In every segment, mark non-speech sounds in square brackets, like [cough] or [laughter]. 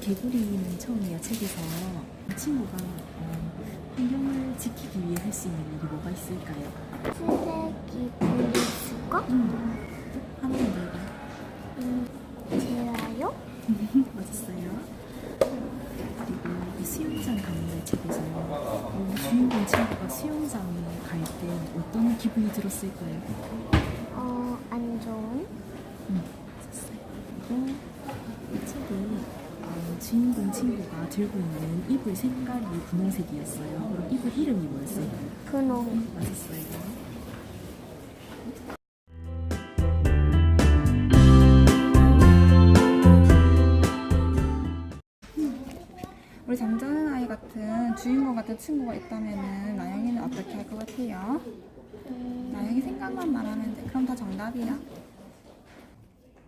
개구리는 처음이야 책에서 친구가 어, 환경을 지키기 위해 할 수 있는 일이 뭐가 있을까요? 쓰레기 분리수거? 하나만 더 해봐. 음, 제라요? [laughs] 맞았어요. 그리고 이 수영장 가는 날 책에서 어, 주인공 친구가 수영장 갈 때 어떤 기분이 들었을까요? 어, 안 좋은? 응, 맞았어요. 그리고 이 책이 어, 주인공 친구가 들고 있는 이불 색깔이 분홍색이었어요. 그럼 이불 이름이 뭐였을까요? 분홍. 맞았어요. 우리 잠자는 아이 같은 주인공 같은 친구가 있다면은 나영이는 어떻게 할 것 같아요? 음, 나영이 생각만 말하면 돼. 그럼 다 정답이야.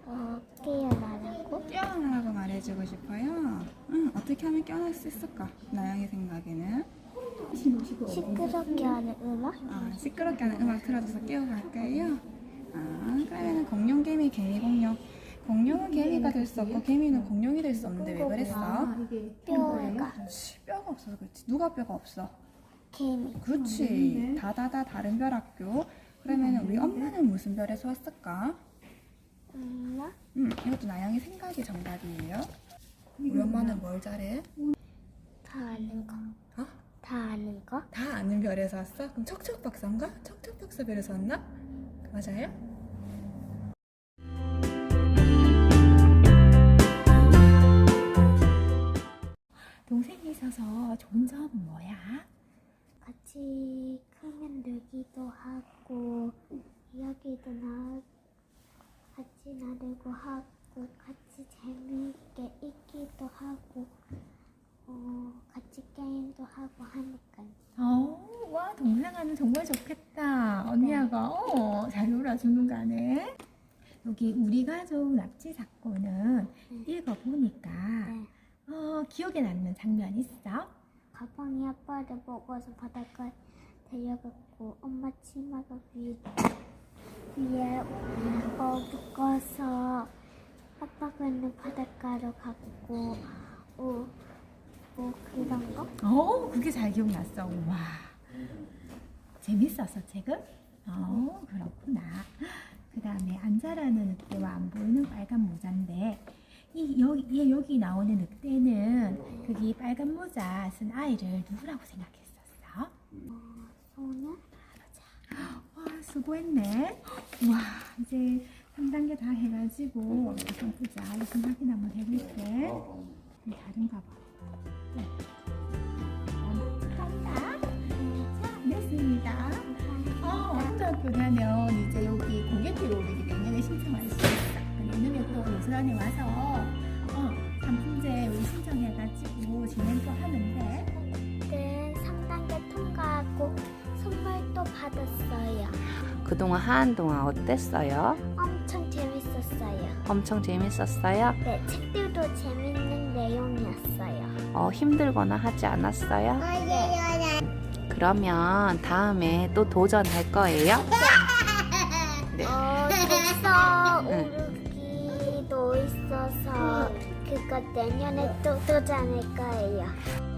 어, 깨어나라고? 깨어나라고 말 해주고 싶어요. 응, 어떻게 하면 깨어날 수 있을까? 나영이 생각에는 시끄럽게 하는 음악? 아, 시끄럽게 하는 음악 틀어줘서 깨워갈까요? 아, 그러면은 공룡, 개미, 개미, 공룡. 공룡은 개미가 될 수 없고 개미는 공룡이 될 수 없는데 왜 그랬어? 뼈가 그렇지, 뼈가 없어서 그렇지. 누가 뼈가 없어? 개미. 그렇지. 다다다 다른 별 학교. 그러면 우리 엄마는 무슨 별에서 왔을까? 엄마? 음, 이것도 나영이 생각이 정답이에요. 우리 엄마는 뭘 잘해? 다 아는 거. 어? 다 아는 거? 다 아는 별에서 왔어? 그럼 척척 박사인가? 척척 박사 별에서 왔나? 맞아요? 동생이 있어서 좋은 점은 뭐야? 같이 크면 놀기도 하고 이야기도 나 같이 나누고 하고 같이 재미있게 있기도 하고 어, 같이 게임도 하고 하니까 어, 와, 동생아는 정말 좋겠다. 언니야가, 어, 잘 놀아주는 거네. 여기 우리 가족 납치 사건은 읽어보니까, 네. 어, 기억에 남는 장면 있어? 가방이 아빠를 먹어서 바닷가에 데려갔고 엄마 치마가 위, 위에 어, 묶어서 아빠가 있는 바닷가로 갔고 어, 뭐 그런 거? 어, 그게 잘 기억났어. 와. 재밌었어, 책은? 어, 그렇구나. 그 다음에 안자라는 늑대와 안 보이는 빨간 모자인데, 이, 여기, 얘 여기 나오는 늑대는 거기 빨간 모자 쓴 아이를 누구라고 생각했었어? 소년? 와, 수고했네. 와, 이제 3단계 다 해가지고, 한번 보자. 우선 확인. 좀 다른가 봐. 네. 됐습니다. 어, 가면 이제 여기 고객비로 우리 내년에 신청할 수 있어. 내년에 또 노슬안에 와서 어, 단품제 우리 신청해가지고 진행 또 하면 돼. 네 3단계 통과하고 선물도 받았어요 그동안 하는 동안 어땠어요? 엄청 재밌었어요 엄청 재밌었어요? 네 책들도 재밌는 내용이었어요 어, 힘들거나 하지 않았어요? 그러면 다음에 또 도전할 거예요? 네. 어, 독서 응. 오르기도 있어서 그거 내년에 또 도전할 거예요.